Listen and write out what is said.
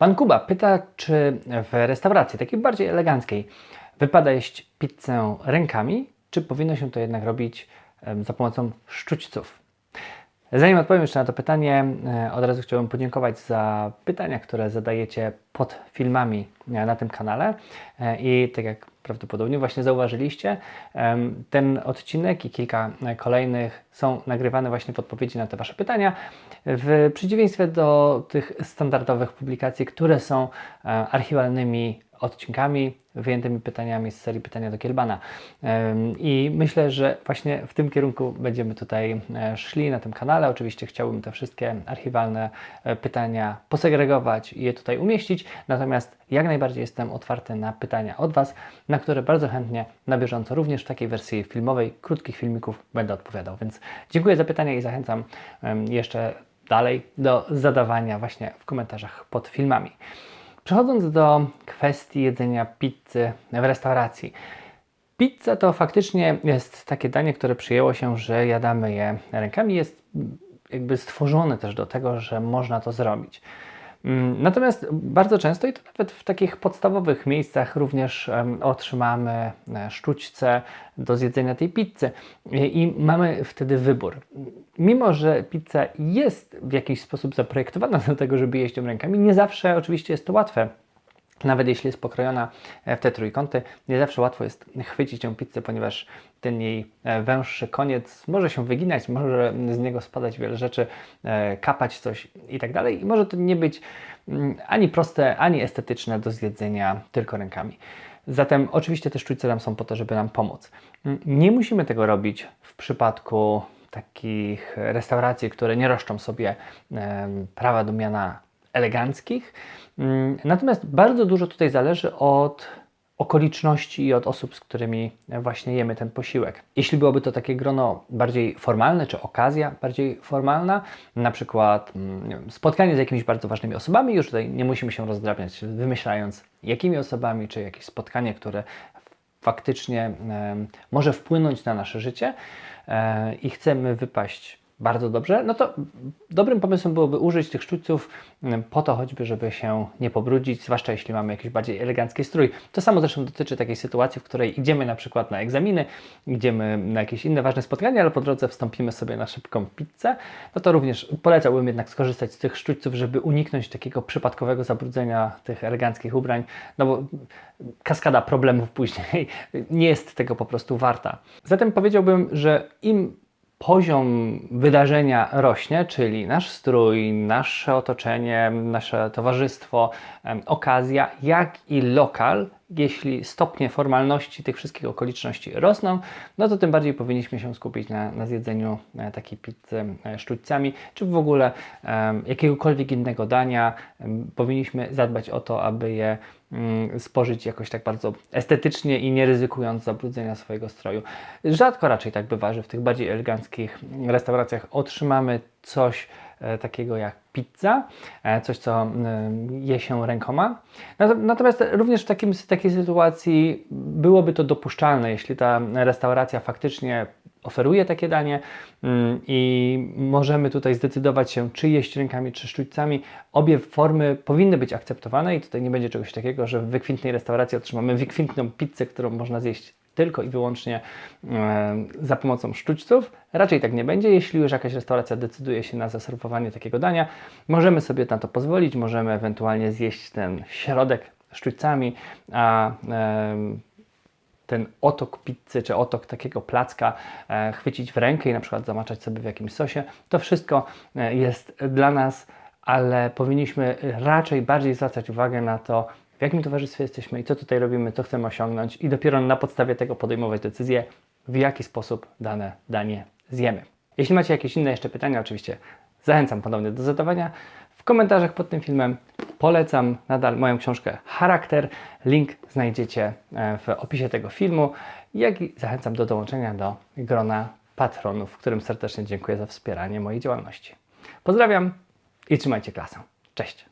Pan Kuba pyta, czy w restauracji takiej bardziej eleganckiej wypada jeść pizzę rękami, czy powinno się to jednak robić za pomocą sztućców? Zanim odpowiem jeszcze na to pytanie, e, od razu chciałbym podziękować za pytania, które zadajecie pod filmami e, na tym kanale. E, I tak jak prawdopodobnie właśnie zauważyliście, ten odcinek i kilka kolejnych są nagrywane właśnie w odpowiedzi na te Wasze pytania. W przeciwieństwie do tych standardowych publikacji, które są archiwalnymi odcinkami, wyjętymi pytaniami z serii Pytania do Kielbana. I myślę, że właśnie w tym kierunku będziemy tutaj e, szli na tym kanale. Oczywiście chciałbym te wszystkie archiwalne e, pytania posegregować i je tutaj umieścić, natomiast jak najbardziej jestem otwarty na pytania od Was, na które bardzo chętnie na bieżąco, również w takiej wersji filmowej, krótkich filmików będę odpowiadał. Więc dziękuję za pytania i zachęcam jeszcze dalej do zadawania właśnie w komentarzach pod filmami. Przechodząc do kwestii jedzenia pizzy w restauracji. Pizza to faktycznie jest takie danie, które przyjęło się, że jadamy je rękami. Jest jakby stworzone też do tego, że można to zrobić. Mm, Natomiast bardzo często i to nawet w takich podstawowych miejscach również otrzymamy e, sztućce do zjedzenia tej pizzy i mamy wtedy wybór. Mimo, że pizza jest w jakiś sposób zaprojektowana do tego, żeby jeść ją rękami, nie zawsze oczywiście jest to łatwe. Nawet jeśli jest pokrojona e, w te trójkąty, nie zawsze łatwo jest chwycić tę pizzę, ponieważ ten jej e, węższy koniec może się wyginać, może z niego spadać wiele rzeczy, e, kapać coś i tak dalej. I może to nie być mm, ani proste, ani estetyczne do zjedzenia tylko rękami. Zatem oczywiście te sztućce nam są po to, żeby nam pomóc. Mm, Nie musimy tego robić w przypadku takich restauracji, które nie roszczą sobie prawa do miana eleganckich. Mm, Natomiast bardzo dużo tutaj zależy od okoliczności i od osób, z którymi właśnie jemy ten posiłek. Jeśli byłoby to takie grono bardziej formalne, czy okazja bardziej formalna, na przykład mm, wiem, spotkanie z jakimiś bardzo ważnymi osobami, już tutaj nie musimy się rozdrabniać, wymyślając jakimi osobami, czy jakieś spotkanie, które faktycznie em, może wpłynąć na nasze życie e, i chcemy wypaść bardzo dobrze, no to dobrym pomysłem byłoby użyć tych sztućców mm, po to choćby, żeby się nie pobrudzić, zwłaszcza jeśli mamy jakiś bardziej elegancki strój. To samo zresztą dotyczy takiej sytuacji, w której idziemy na przykład na egzaminy, idziemy na jakieś inne ważne spotkania, ale po drodze wstąpimy sobie na szybką pizzę, no to również polecałbym jednak skorzystać z tych sztućców, żeby uniknąć takiego przypadkowego zabrudzenia tych eleganckich ubrań, no bo kaskada problemów później nie jest tego po prostu warta. Zatem powiedziałbym, że im poziom wydarzenia rośnie, czyli nasz strój, nasze otoczenie, nasze towarzystwo, okazja, jak i lokal, jeśli stopnie formalności tych wszystkich okoliczności rosną, no to tym bardziej powinniśmy się skupić na, na zjedzeniu e, takiej pizzy e, sztućcami, czy w ogóle jakiegokolwiek innego dania. Powinniśmy zadbać o to, aby je mm, spożyć jakoś tak bardzo estetycznie i nie ryzykując zabrudzenia swojego stroju. Rzadko raczej tak bywa, że w tych bardziej eleganckich restauracjach otrzymamy coś e, takiego jak pizza, e, coś co e, je się rękoma. Nato- Natomiast również w takim, takiej sytuacji byłoby to dopuszczalne, jeśli ta restauracja faktycznie oferuje takie danie mm, i możemy tutaj zdecydować się, czy jeść rękami, czy sztućcami. Obie formy powinny być akceptowane i tutaj nie będzie czegoś takiego, że w wykwintnej restauracji otrzymamy wykwintną pizzę, którą można zjeść tylko i wyłącznie e, za pomocą sztućców. Raczej tak nie będzie. Jeśli już jakaś restauracja decyduje się na zaserwowanie takiego dania, możemy sobie na to pozwolić, możemy ewentualnie zjeść ten środek sztućcami, a em, ten otok pizzy czy otok takiego placka e, chwycić w rękę i na przykład zamaczać sobie w jakimś sosie. To wszystko e, jest dla nas, ale powinniśmy raczej bardziej zwracać uwagę na to, w jakim towarzystwie jesteśmy i co tutaj robimy, co chcemy osiągnąć i dopiero na podstawie tego podejmować decyzję, w jaki sposób dane danie zjemy. Jeśli macie jakieś inne jeszcze pytania, oczywiście zachęcam ponownie do zadawania w komentarzach pod tym filmem. Polecam nadal moją książkę Charakter. Link znajdziecie e, w opisie tego filmu, jak i zachęcam do dołączenia do grona patronów, którym serdecznie dziękuję za wspieranie mojej działalności. Pozdrawiam i trzymajcie klasę. Cześć!